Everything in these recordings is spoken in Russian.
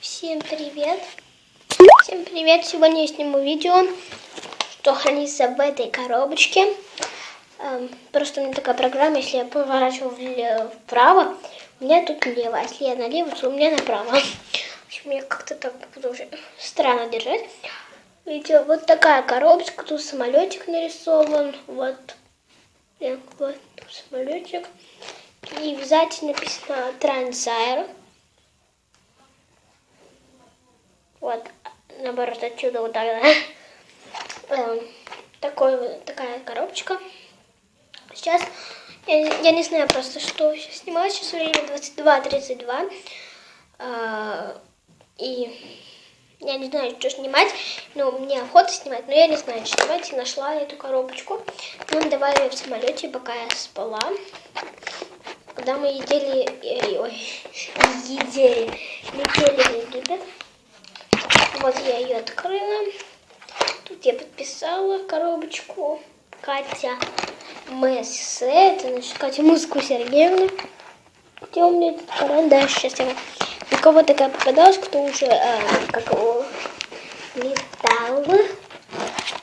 Всем привет! Всем привет! Сегодня я сниму видео, что хранится в этой коробочке. Эм, просто у меня такая программа, если я поворачиваю вправо, у меня тут налево, а если я налево, то у меня направо. В общем, я как-то так буду уже странно держать. Видите, вот такая коробочка, тут самолетик нарисован, вот, вот тут самолетик. И сзади написано Трансайр. Вот, наоборот, отсюда вот так, да. Эм, такой, такая коробочка. Сейчас, я, я не знаю просто, что сейчас снимать. Сейчас время 22.32. А, и я не знаю, что снимать. Но мне охота снимать, но я не знаю, что снимать. И нашла эту коробочку. Нам давали в самолете, пока я спала. Когда мы едели, э, ой, едели, летели в Египет. Вот я ее открыла. Тут я подписала коробочку. Катя МС. Это значит Катя Музыку Сергеевна. Где у меня этот карандаш? Сейчас я... У кого такая попадалась, кто уже э, как его летал.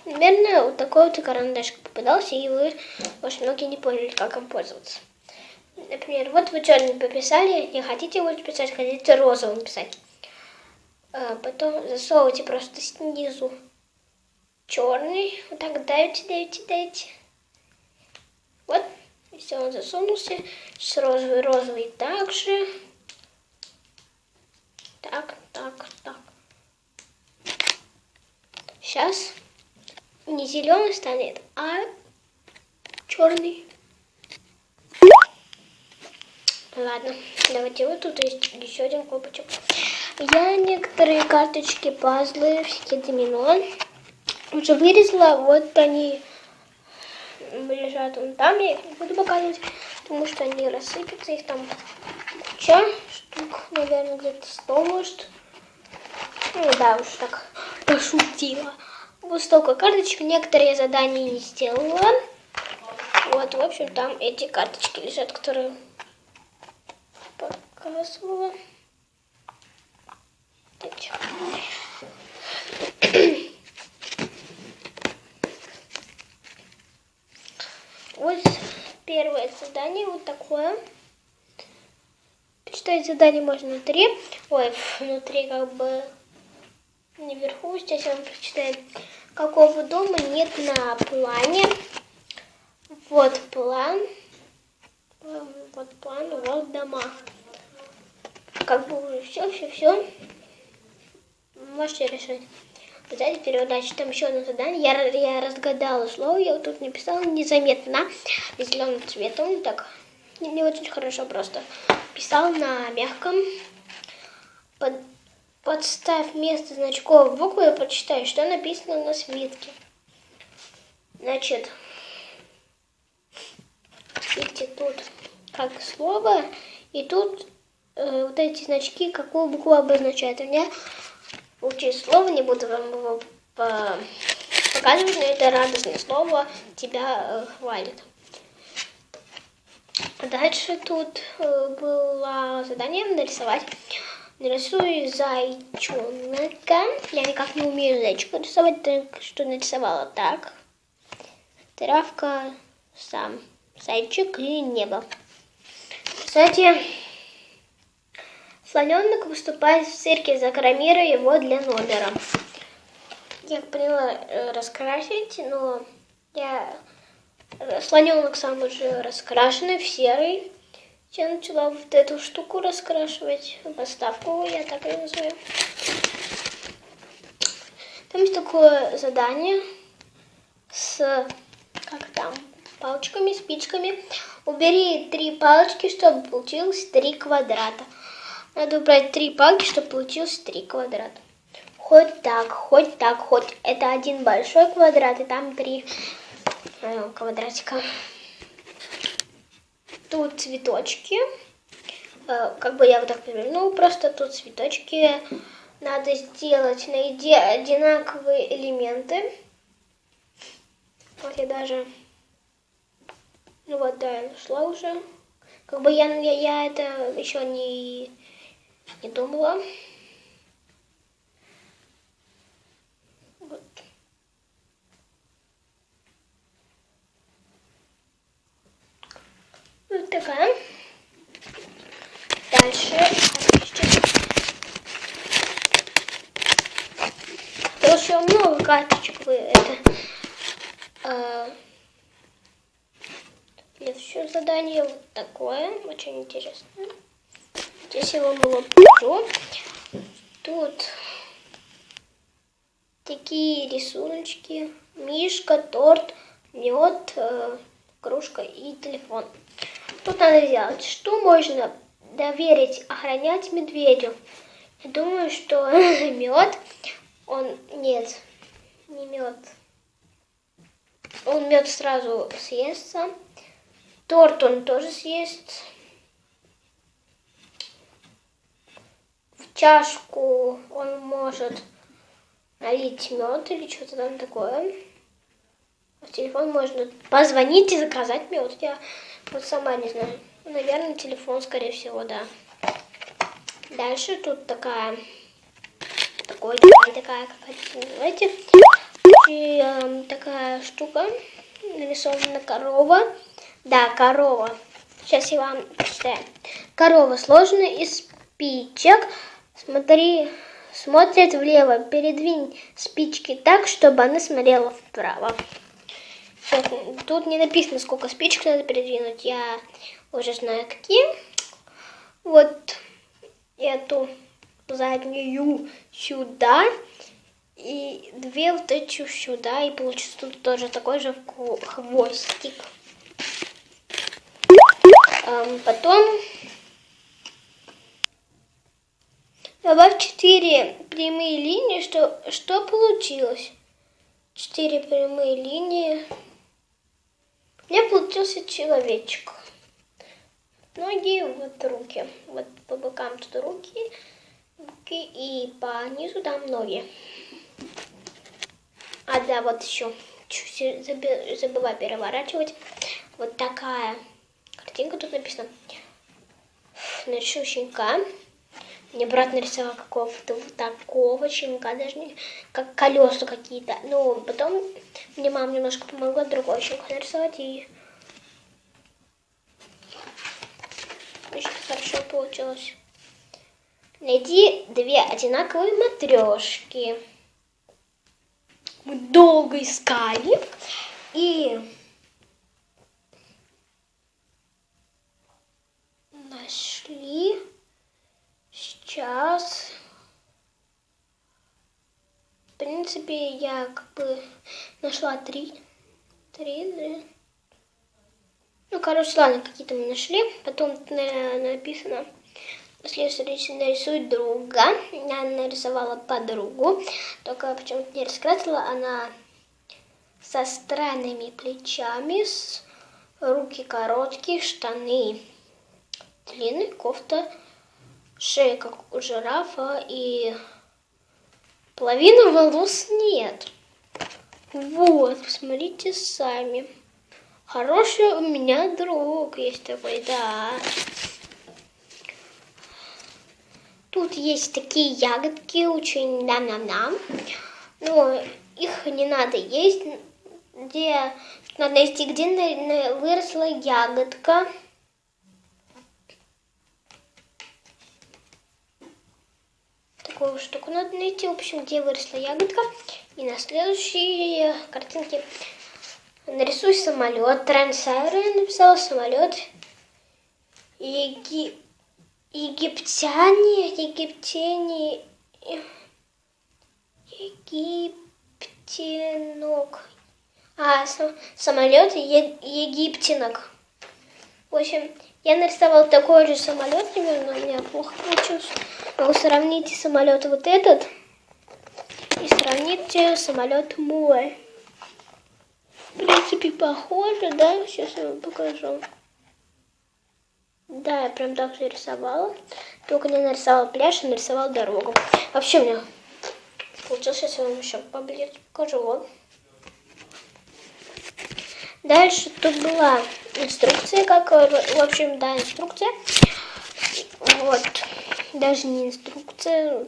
Наверное, вот такой вот карандашик попадался, и вы очень многие не поняли, как им пользоваться. Например, вот вы черный пописали, не хотите его писать, хотите розовым писать. А потом засовывайте просто снизу черный. Вот так давите, давите, давите. Вот. И все, он засунулся. С розовый, розовый также. Так, так, так. Сейчас не зеленый станет, а черный. Ладно, давайте вот тут есть еще один кубочек. Я некоторые карточки, пазлы, всякие домино уже вырезала. Вот они лежат вон там. Я их не буду показывать, потому что они рассыпятся. Их там куча штук, наверное, где-то 100, может. Ну да, уж так пошутила. Вот столько карточек. Некоторые задания не сделала. Вот, в общем, там эти карточки лежат, которые показывала. Эти. Вот первое задание, вот такое. Почитать задание можно внутри. Ой, внутри как бы наверху. Сейчас я вам прочитаю. Какого дома нет на плане. Вот план. Вот план, вот дома. Как бы уже все, все, все. Можете решать. Сзади передачи. Там еще одно задание. Я, я разгадала слово, я вот тут написала незаметно зеленым цветом. Так, не, не очень хорошо просто. Писал на мягком. Под, подставь вместо значков буквы и прочитай, что написано на свитке. Значит, видите, тут как слово, и тут э, вот эти значки, какую букву обозначают. У меня Учить слово, не буду вам его по- показывать, но это радостное слово тебя э, хвалит. Дальше тут э, было задание нарисовать. Нарисую зайчонка. Я никак не умею зайчика рисовать, так что нарисовала так. Травка, сам зайчик и небо. Кстати, Слоненок выступает в цирке, закромируя его для номера. Я поняла э, раскрасить, но я э, слоненок сам уже раскрашенный в серый. Я начала вот эту штуку раскрашивать, подставку, я так ее называю. Там есть такое задание с, как там, палочками, спичками. Убери три палочки, чтобы получилось три квадрата. Надо убрать три палки, чтобы получилось три квадрата. Хоть так, хоть так, хоть. Это один большой квадрат, и там три э, квадратика. Тут цветочки. Э, как бы я вот так перевернул, просто тут цветочки. Надо сделать, найди одинаковые элементы. Вот я даже... Ну вот, да, я нашла уже. Как бы я, я, я это еще не, не думала. Вот. Вот такая. Дальше. Потому много карточек вы это... А, следующее задание вот такое, очень интересное. Вам его покажу. Тут такие рисуночки. Мишка, торт, мед, э, кружка и телефон. Тут надо сделать, что можно доверить охранять медведю. Я думаю, что мед, он, нет, не мед. Он мед сразу съестся. Торт он тоже съест. Чашку он может налить мед или что-то там такое. В телефон можно позвонить и заказать мед. Я вот сама не знаю. Наверное, телефон, скорее всего, да. Дальше тут такая, такой, такая, как называйте, и, э, такая штука, нарисована корова. Да, корова. Сейчас я вам прочитаю. Корова сложена из спичек. Смотри, смотрит влево. Передвинь спички так, чтобы она смотрела вправо. Тут не написано, сколько спичек надо передвинуть. Я уже знаю, какие. Вот эту заднюю сюда и две вот эти сюда. И получится тут тоже такой же хвостик. Потом добавь четыре прямые линии. Что, что получилось? Четыре прямые линии. У меня получился человечек. Ноги, вот руки. Вот по бокам тут руки. руки и по низу там ноги. А да, вот еще чуть забыла переворачивать. Вот такая картинка тут написано. Нарисую щенка. Мне брат нарисовал какого-то вот такого щенка, даже не как колеса какие-то. Но потом мне мама немножко помогла другой щенка нарисовать и очень хорошо получилось. Найди две одинаковые матрешки. Мы долго искали и нашли сейчас. В принципе, я как бы нашла три. Три, да. Ну, короче, ладно, какие-то мы нашли. Потом написано, если нарисуй друга. Я нарисовала подругу. Только почему-то не раскрасила. Она со странными плечами, с руки короткие, штаны длинные, кофта, шея как у жирафа и половины волос нет. Вот, посмотрите сами. Хороший у меня друг есть такой, да. Тут есть такие ягодки, очень нам-нам-нам. Но их не надо есть. Где надо найти, где выросла ягодка. Такую штуку надо найти, в общем, где выросла ягодка. И на следующей картинке нарисуй самолет. Трансайра я написала самолет. Еги... Египтяне, египтяне, египтянок. А, сам, самолет е, египтянок. В общем, я нарисовал такой же самолет примерно, у меня плохо получилось. Могу сравнить самолет вот этот и сравнить самолет мой. В принципе, похоже, да? Сейчас я вам покажу. Да, я прям так же рисовала. Только не нарисовала пляж, а нарисовала дорогу. Вообще у меня получилось, сейчас я вам еще поближе покажу. Вот. Дальше тут была инструкция, как, в общем, да, инструкция. Вот, даже не инструкция.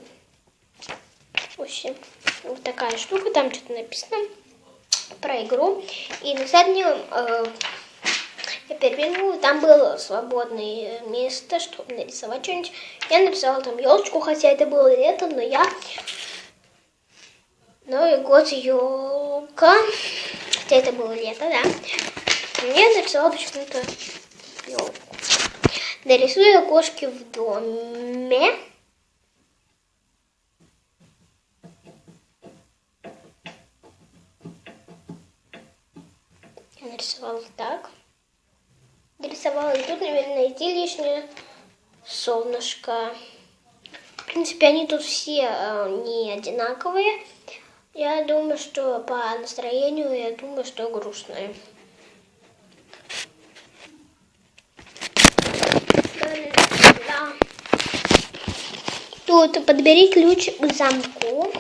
В общем, вот такая штука, там что-то написано про игру. И на заднем э, перевернула, там было свободное место, чтобы нарисовать что-нибудь. Я нарисовала там елочку, хотя это было лето, но я Новый год, елка. Хотя это было лето, да. Мне нарисовала почему-то елку. Нарисую окошки в доме. Я нарисовала так. Нарисовала и тут, наверное, найти лишнее солнышко. В принципе, они тут все э, не одинаковые. Я думаю, что по настроению, я думаю, что грустные. Да. Тут подбери ключ к замку.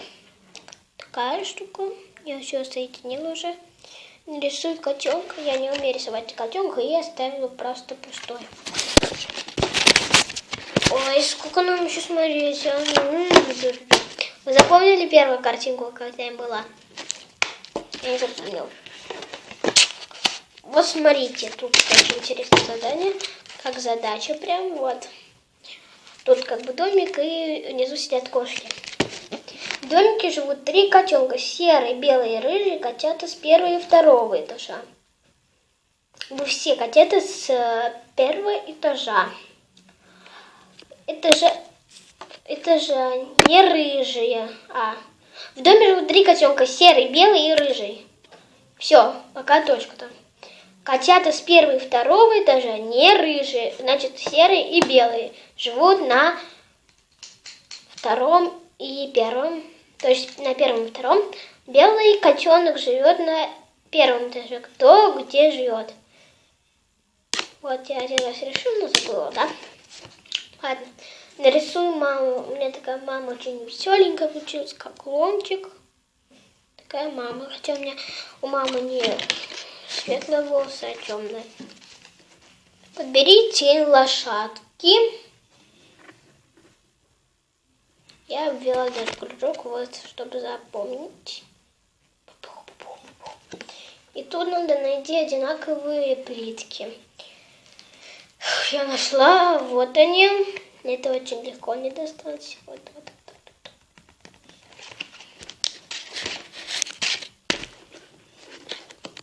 Такая штука. Я все соединила уже. Нарисуй котенка. Я не умею рисовать котенка и оставила просто пустой. Ой, сколько нам еще смотреть? А? Вы запомнили первую картинку, какая была? Я не запомнил. Вот смотрите, тут очень интересное задание, как задача прям вот. Тут как бы домик и внизу сидят кошки. В домике живут три котенка, серый, белый и рыжий, котята с первого и второго этажа. Вы все котята с э, первого этажа. Это же, это же не рыжие, а в доме живут три котенка, серый, белый и рыжий. Все, пока точка там. Котята с первого и второго этажа не рыжие, значит серые и белые. Живут на втором и первом, то есть на первом и втором. Белый котенок живет на первом этаже. Кто где живет? Вот я один раз решила, но забыла, да? Ладно, нарисую маму. У меня такая мама очень веселенькая получилась, как ломчик. Такая мама. Хотя у меня у мамы не светлые волосы, а темные. Подбери тень лошадки. Я ввела этот кружок, вот, чтобы запомнить. И тут надо найти одинаковые плитки. Я нашла, вот они. Это очень легко не достать. Вот, вот, вот,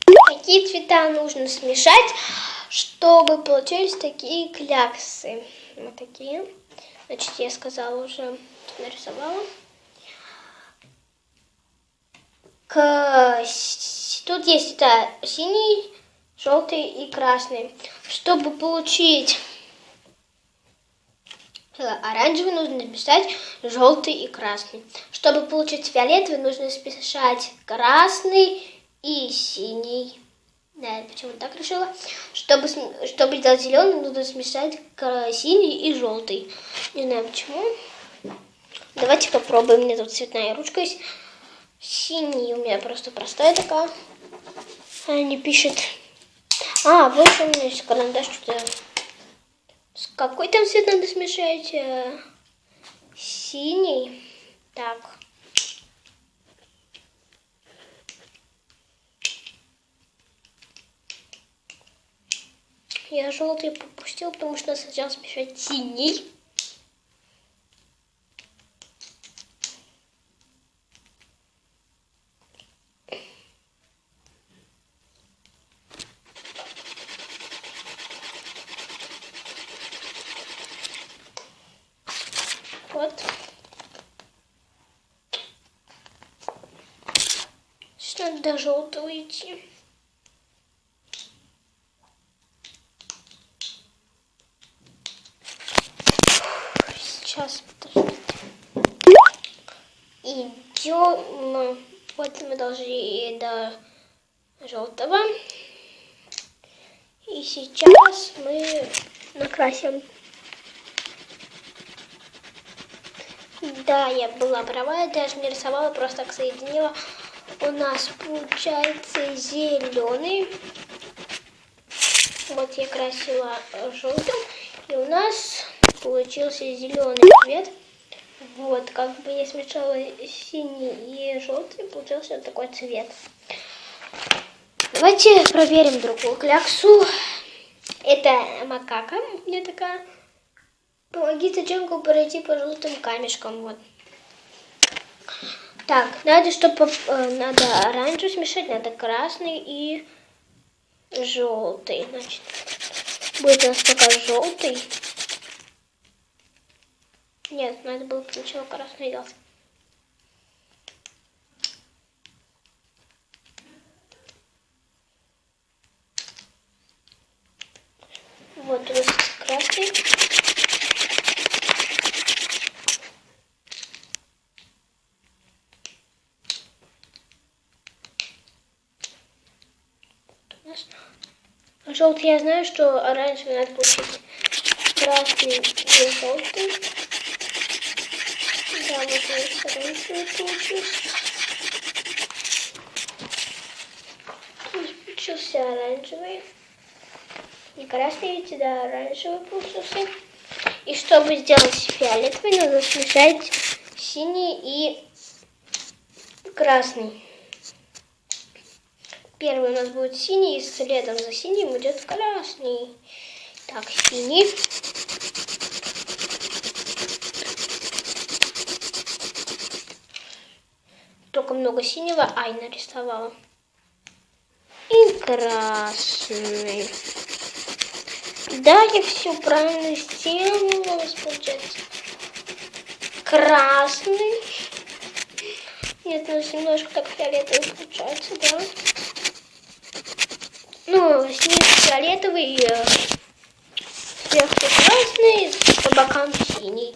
вот. Какие цвета нужно смешать, чтобы получились такие кляксы? Вот такие. Значит, я сказала уже, нарисовала. К... Тут есть это синий, желтый и красный. Чтобы получить оранжевый, нужно смешать желтый и красный. Чтобы получить фиолетовый, нужно смешать красный и синий. Да, почему так решила? Чтобы, чтобы сделать зеленый, нужно смешать синий и желтый. Не знаю почему. Давайте попробуем. У меня тут цветная ручка есть. Синий у меня просто простая такая. Она не пишет а, вот у меня есть карандаш, что-то... С какой там цвет надо смешать? Э, синий. Так. Я желтый пропустил, потому что сначала смешать синий. Вот. Сейчас надо до желтого идти. Сейчас, подождите. Идем. Вот мы должны до желтого. И сейчас мы накрасим Да, я была права, я даже не рисовала, просто так соединила. У нас получается зеленый. Вот я красила желтым. И у нас получился зеленый цвет. Вот, как бы я смешала синий и желтый, получился такой цвет. Давайте проверим другую кляксу. Это макака, мне такая Помогите Джангу пройти по желтым камешкам. Вот. Так, надо, чтобы надо оранжевый смешать, надо красный и желтый. Значит, будет у нас пока желтый. Нет, надо было сначала красный делать. Вот у нас красный. Желтый я знаю, что оранжевый надо получить красный и желтый. Да, нас оранжевый получился. Получился оранжевый. И красный, видите, да, оранжевый получился. И чтобы сделать фиолетовый, надо смешать синий и красный. Первый у нас будет синий, и следом за синим идет красный. Так, синий. Только много синего, ай, нарисовала. И красный. Да, я все правильно сделала, у нас получается красный. Нет, у нас немножко так фиолетовый получается, да. Ну, снизу фиолетовый, э, сверху красный, по бокам синий.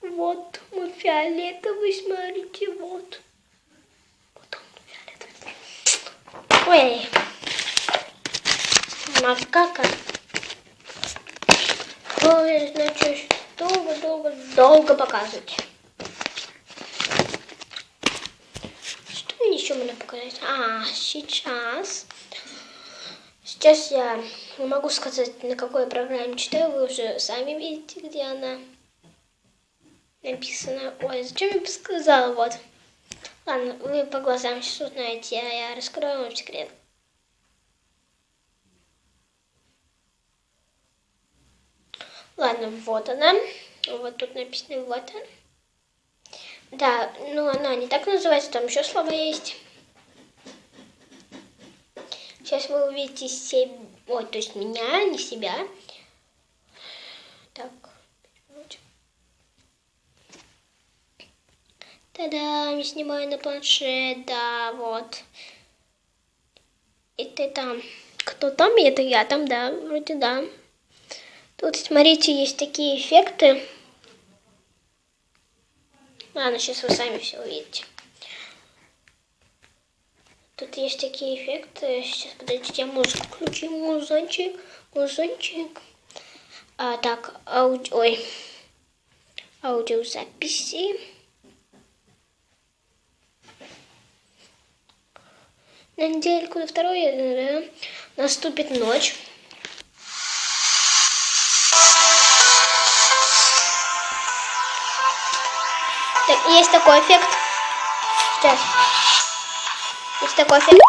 Вот мой фиолетовый, смотрите, вот. Вот он фиолетовый. Ой, макака. Ой, значит, долго-долго-долго показывать. Что мне еще можно показать? А, сейчас Сейчас я не могу сказать, на какой программе читаю, вы уже сами видите, где она написана. Ой, зачем я сказала, вот. Ладно, вы по глазам сейчас узнаете, а я раскрою вам секрет. Ладно, вот она. Вот тут написано вот она. Да, ну она не так называется, там еще слова есть. Сейчас вы увидите себя, ой, то есть меня, не себя. Так. Та-да, я снимаю на планшет, да, вот. Это там. Кто там? Это я там, да, вроде да. Тут, смотрите, есть такие эффекты. Ладно, сейчас вы сами все увидите. Тут есть такие эффекты. Сейчас, подождите, я музыку включу. Музончик, музончик. А, так, ауди... Ой. Аудиозаписи. На недельку на второй да, наступит ночь. Так, есть такой эффект. Сейчас. Есть такой фильм.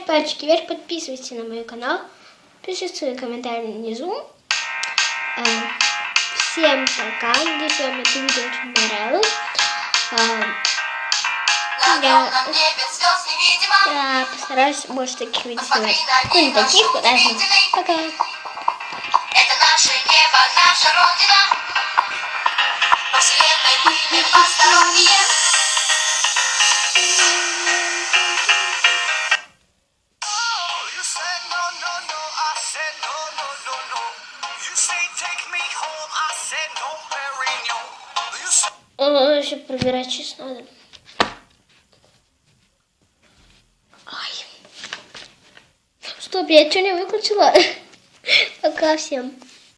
Ставь пальчики вверх, подписывайтесь на мой канал, пишите свои комментарии внизу. Э, всем пока, надеюсь, вам это видео очень понравилось. Э, я, я постараюсь больше таких видео сделать. Ну, не таких, разных. Пока. Это наше небо, наша родина. По вселенной или посторонние. еще пробирать честь надо. Ай. Стоп, я что не выключила? Пока всем.